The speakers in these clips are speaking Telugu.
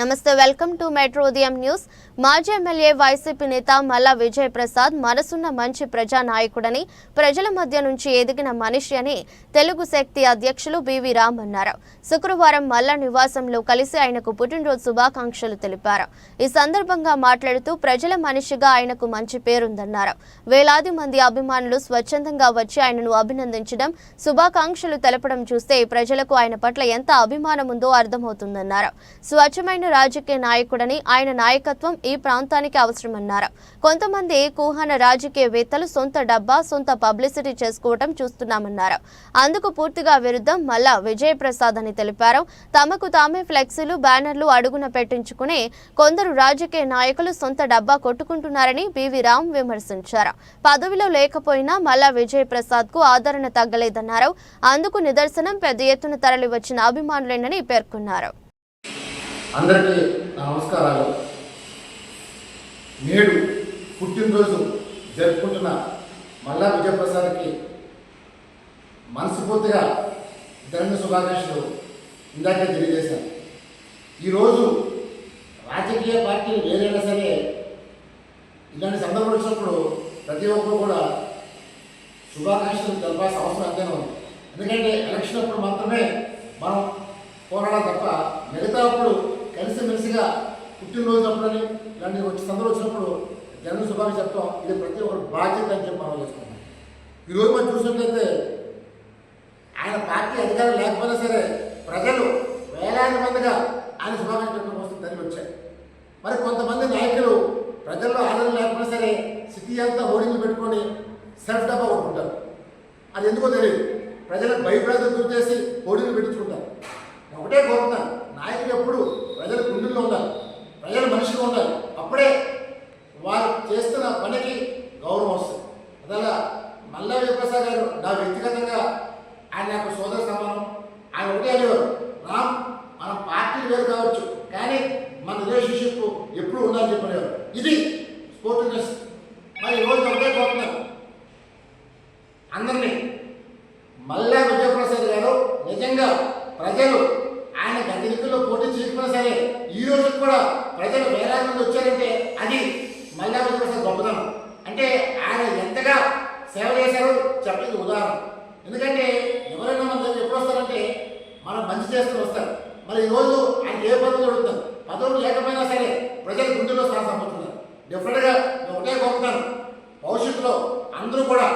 నమస్తే welcome to metro Udayam news. మాజీ ఎమ్మెల్యే వైసీపీ నేత మల్లా విజయ్ ప్రసాద్ మనసున్న మంచి ప్రజా నాయకుడని ప్రజల మధ్య నుంచి ఎదిగిన మనిషి అని తెలుగు శక్తి అధ్యక్షులు బివి రామ్ అన్నారు. శుక్రవారం మల్లా నివాసంలో కలిసి ఆయనకు పుట్టినరోజు శుభాకాంక్షలు తెలిపారు. ఈ సందర్భంగా మాట్లాడుతూ ప్రజల మనిషిగా ఆయనకు మంచి పేరుందన్నారు. వేలాది మంది అభిమానులు స్వచ్ఛందంగా వచ్చి ఆయనను అభినందించడం శుభాకాంక్షలు తెలపడం చూస్తే ప్రజలకు ఆయన పట్ల ఎంత అభిమానం ఉందో అర్థమవుతుందన్నారు. స్వచ్ఛమైన రాజకీయ నాయకుడని ఆయన నాయకత్వం ఈ ప్రాంతానికి అవసరమన్నారు. కొంతమంది కుహన రాజకీయవేత్తలు సొంత డబ్బా సొంత పబ్లిసిటీ చేసుకోవటం చూస్తున్నామన్నారు. అందుకు పూర్తిగా విరుద్ధం మల్లా విజయప్రసాద్ అని తెలిపారు. తమకు తామే ఫ్లెక్సీలు బ్యానర్లు అడుగున పెట్టించుకుని కొందరు రాజకీయ నాయకులు సొంత డబ్బా కొట్టుకుంటున్నారని బివి రామ్ విమర్శించారు. పదవిలో లేకపోయినా మల్లా విజయప్రసాద్కు ఆదరణ తగ్గలేదన్నారు. అందుకు నిదర్శనం పెద్ద ఎత్తున తరలి వచ్చిన అభిమానులేనని పేర్కొన్నారు. అందరికీ నా నమస్కారాలు. నేడు పుట్టినరోజు జరుపుకుంటున్న మల్లా విజయప్రసాద్కి మనస్ఫూర్తిగా ధన్య శుభాకాంక్షలు ఇందాకే తెలియజేశాను. ఈరోజు రాజకీయ పార్టీలు వేరైనా సరే ఇలాంటి సందర్భం వచ్చినప్పుడు ప్రతి ఒక్కరు కూడా శుభాకాంక్షలు తెలపాల్సిన అవసరం అంతేనే ఉంది. ఎందుకంటే ఎలక్షన్ అప్పుడు మాత్రమే మనం పోరాడాలి తప్ప మిగతా అప్పుడు కలిసిమెలిసిగా పుట్టినరోజు అప్పుడని ఇలాంటి వచ్చి సందర్భం వచ్చినప్పుడు జన శుభాకాంక్షలు చెప్తాం. ఇది ప్రతి ఒక్కరు బాధ్యత అని చెప్పి మనం చేసుకున్నాం ఈరోజు మనం చూసినట్లయితే ఆయన పార్టీ అధికారం లేకపోయినా సరే ప్రజలు వేలాది మందిగా ఆయన శుభాకాంక్షలు కోసం తరలి వచ్చాయి మరి కొంతమంది నాయకులు ప్రజల్లో ఆదరణ లేకపోయినా సరే సిటీ అంతా హోర్డింగ్లు పెట్టుకొని సెల్ఫ్ డబ్బా కొట్టుకుంటారు. అది ఎందుకో తెలియదు. ప్రజలకు భయప్రాంతం గురి చేసి హోర్డింగ్లు పెట్టించుకుంటారు. ఒకటే కోరుతున్నాను నాయకులు ఎప్పుడు ప్రజల గుండెల్లో ఉండాలి ప్రజల మనిషిగా ఉండాలి అప్పుడే వారు చేస్తున్న పనికి గౌరవం వస్తుంది. అదలా మల్లా విప్రసాద్ గారు నా వ్యక్తిగతంగా ఆయన నాకు సోదర సమానం. ఆయన ఒకటే అనేవారు రామ్ మన పార్టీలు వేరు కావచ్చు కానీ మన రిలేషన్షిప్ ఎప్పుడు ఉండాలని చెప్పనేవారు. ఇది స్పోర్టినెస్ మరి ఈరోజు ఒకటే కోరుతున్నారు. అందరినీ మల్లా విజయప్రసాద్ గారు నిజంగా ప్రజలు ఆయన గదిలో పోటీ చేయకపోయినా సరే ఈ రోజు కూడా ప్రజలు వేలాది మంది వచ్చారంటే అది మల్లా విజయప్రసాద్ గొప్పదనం అంటే ఆయన ఎంతగా సేవ చేశారు చెప్పేది ఉదాహరణ. ఎందుకంటే ఎవరైనా మన దగ్గర ఎప్పుడు వస్తారంటే మనం మంచి చేస్తూ వస్తారు. మరి ఈ రోజు ఆయన ఏ పదవులు అడుగుతారు? పదవులు లేకపోయినా సరే ప్రజల గుండెల్లో స్థానం సంపాదిస్తున్నారు డెఫినెట్గా నేను ఒకటే కోరుతాను భవిష్యత్తులో అందరూ కూడా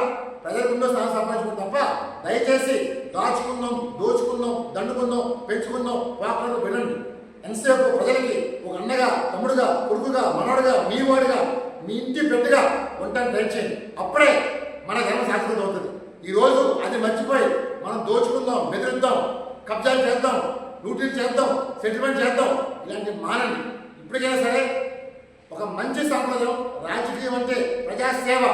ప్రజల గుండెలో స్థానం సంపాదించుకుంటాం తప్ప దయచేసి దాచుకుందాం దోచుకుందాం దండుకుందాం పెంచుకుందాం వాకులను వినండి ఎంతసేపు ప్రజలకి ఒక అన్నగా తమ్ముడుగా కొడుకుగా మనవడుగా మీ వాడిగా మీ ఇంటి బిడ్డగా ఉంటాను చేయండి అప్పుడే మన ధర్మ సాక్షిత అవుతుంది. ఈ రోజు అది మర్చిపోయి మనం దోచుకుందాం బెదిరిద్దాం కబ్జాలు చేద్దాం లూటీలు చేద్దాం సెటిల్మెంట్ చేద్దాం ఇలాంటి మానండి. ఇప్పటికైనా సరే ఒక మంచి సంప్రదాయం రాజకీయం అంటే ప్రజాసేవ.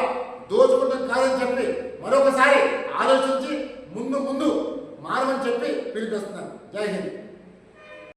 దోచుకుంటాం కాదని చెప్పి మరొకసారి ఆలోచించి ముందు ముందు మారమని చెప్పి పిలిపిస్తున్నాను. జై హింద్.